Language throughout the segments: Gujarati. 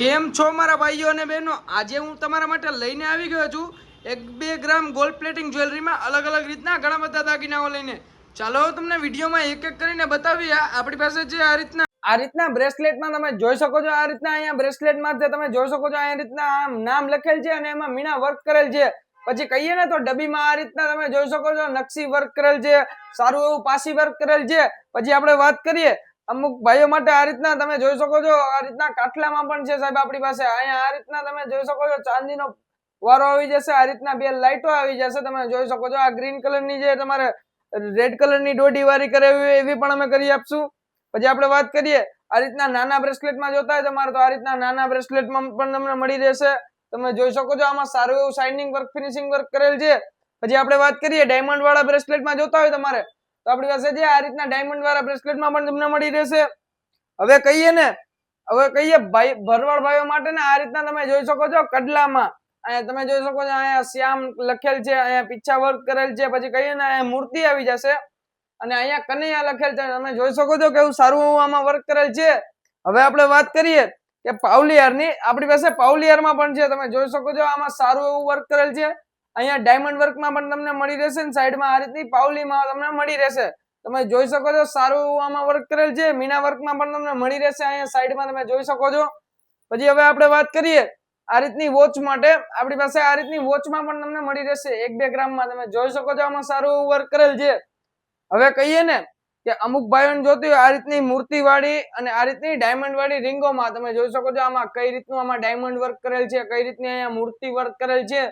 કેમ છો મારા ભાઈઓ અને બહેનો? આજે હું તમારા માટે લઈને આવી ગયો છું એક બે ગ્રામ ગોલ્ડ પ્લેટિંગ જ્વેલરીમાં અલગ અલગ રીતના ઘણા બધા દાગીનાઓ લઈને. ચાલો તમને વિડીયોમાં એક એક કરીને બતાવીએ આપણી પાસે જે આ રીતના આ રીતના બ્રેસલેટમાં તમે જોઈ શકો છો, આ રીતના અહીંયા બ્રેસલેટમાં જે તમે જોઈ શકો છો, આ રીતના આમ નામ લખેલ છે અને એમાં મીણા વર્ક કરેલ છે. પછી કહીએ ને તો ડબ્બીમાં આ રીતના તમે જોઈ શકો છો, નકશી વર્ક કરેલ છે, સારું એવું પાસી વર્ક કરેલ છે. પછી આપણે વાત કરીએ અમુક ભાઈઓ માટે આ રીતના તમે જોઈ શકો છો, આ રીતના કાટલામાં પણ છે સાહેબ આપણી પાસે. અહીંયા આ રીતના તમે જોઈ શકો છો, ચાંદીનો વારો આવી જશે, આ રીતના બે લાઈટો આવી જશે, તમે જોઈ શકો છો. આ ગ્રીન કલરની જે તમારે રેડ કલરની દોઢી વારી કરાવી હોય એવી પણ અમે કરી આપશું. પછી આપણે વાત કરીએ, આ રીતના નાના બ્રેસલેટમાં જોતા હોય તમારે તો આ રીતના નાના બ્રેસલેટમાં પણ તમને મળી રહેશે. તમે જોઈ શકો છો, આમાં સારું એવું શાઇનિંગ વર્ક ફિનિશિંગ વર્ક કરેલ છે. પછી આપણે વાત કરીએ ડાયમંડ વાળા બ્રેસલેટમાં જોતા હોય તમારે તો આપણી પાસે જે આ રીતના ડાયમંડ વાળા બ્રેસલેટમાં પણ તમને મળી રહેશે. હવે કહીએ ને, હવે કહીએ ભાઈ, ભરવાડ ભાઈઓ માટે ને આ રીતના તમે જોઈ શકો છો કડલામાં. અહીંયા તમે જોઈ શકો છો, અહીંયા શ્યામ લખેલ છે, અહીંયા પીછા વર્ક કરેલ છે, પછી કહીએ ને અહીંયા મૂર્તિ આવી જશે. અને અહીંયા કનૈયા લખેલ છે, તમે જોઈ શકો છો કેવું સારું એવું આમાં વર્ક કરેલ છે. હવે આપણે વાત કરીએ કે પાવલિયારની. આપણી પાસે પાવલિયારમાં પણ છે, તમે જોઈ શકો છો આમાં સારું એવું વર્ક કરેલ છે. અહીંયા ડાયમંડ વર્કમાં પણ તમને મળી રહેશે ને સાઈડમાં આ રીતની પાવલીમાં તમને મળી રહેશે. તમે જોઈ શકો છો સારું આમાં વર્ક કરેલ છે. મીના વર્કમાં પણ તમને મળી રહેશે અહીંયા સાઈડમાં તમે જોઈ શકો છો. પછી હવે આપણે વાત કરીએ આ રીતની વોચ માટે. આપણી પાસે આ રીતની વોચમાં પણ તમને મળી રહેશે. એક બે ગ્રામમાં તમે જોઈ શકો છો આમાં સારું વર્ક કરેલ છે. હવે કહીએ ને કે અમુક ભાઈઓને જોતી હોય આ રીતની મૂર્તિ વાળી અને આ રીતની ડાયમંડ વાળી રીંગોમાં તમે જોઈ શકો છો આમાં કઈ રીતનું આમાં ડાયમંડ વર્ક કરેલ છે, કઈ રીતની અહીંયા મૂર્તિ વર્ક કરેલ છે.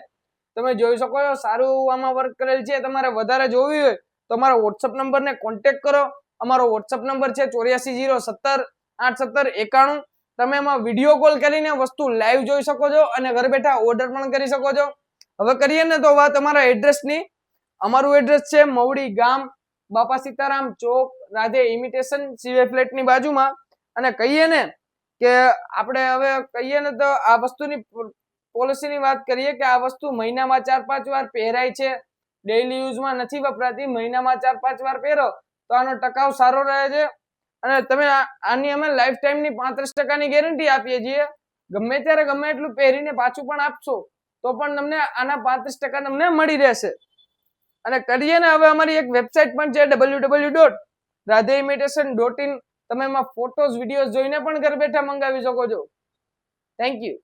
તમે જોઈ શકો છો, સારું આમાં વર્ક કરેલ છે. તમારે વધારે જોવી હોય તો અમારા વોટ્સઅપ નંબરને કોન્ટેક્ટ કરો. અમારો વોટ્સઅપ નંબર છે ચોર્યાસી જીરો સત્તર આઠ સત્તર એકાણું. તમે એમાં વીડિયો કોલ કરીને વસ્તુ લાઈવ જોઈ શકો છો અને ઘર બેઠા ઓર્ડર પણ કરી શકો છો. હવે કરીએ ને તો વાત અમારા એડ્રેસની અમારું એડ્રેસ છે મવડી ગામ, બાપા સીતારામ ચોક, રાધે ઇમિટેશન સીવે ફ્લેટની બાજુમાં. અને કહીએ ને કે આપણે હવે કહીએ ને તો આ વસ્તુની પોલિસીની વાત કરીએ કે આ વસ્તુ મહિનામાં ચાર પાંચ વાર પહેરાય છે. ડેઇલી યુઝમાં નથી વપરાતી, મહિનામાં ચાર પાંચ વાર પહેરો તો આનો ટકાવ સારો રહે છે. અને તમે આની અમે લાઈફ ટાઈમની પાંત્રીસ ટકાની ગેરંટી આપીએ છીએ. ગમે ત્યારે ગમે એટલું પહેરીને પાછું પણ આપશો, તો પણ તમને આના પાંત્રીસ ટકા તમને મળી રહેશે. અને કરીએ ને હવે અમારી એક વેબસાઇટ પણ છે W W dot Radhe imitation dot in તમે એમાં ફોટોઝ વિડીયોઝ જોઈને પણ ઘર બેઠા મંગાવી શકો છો. Thank you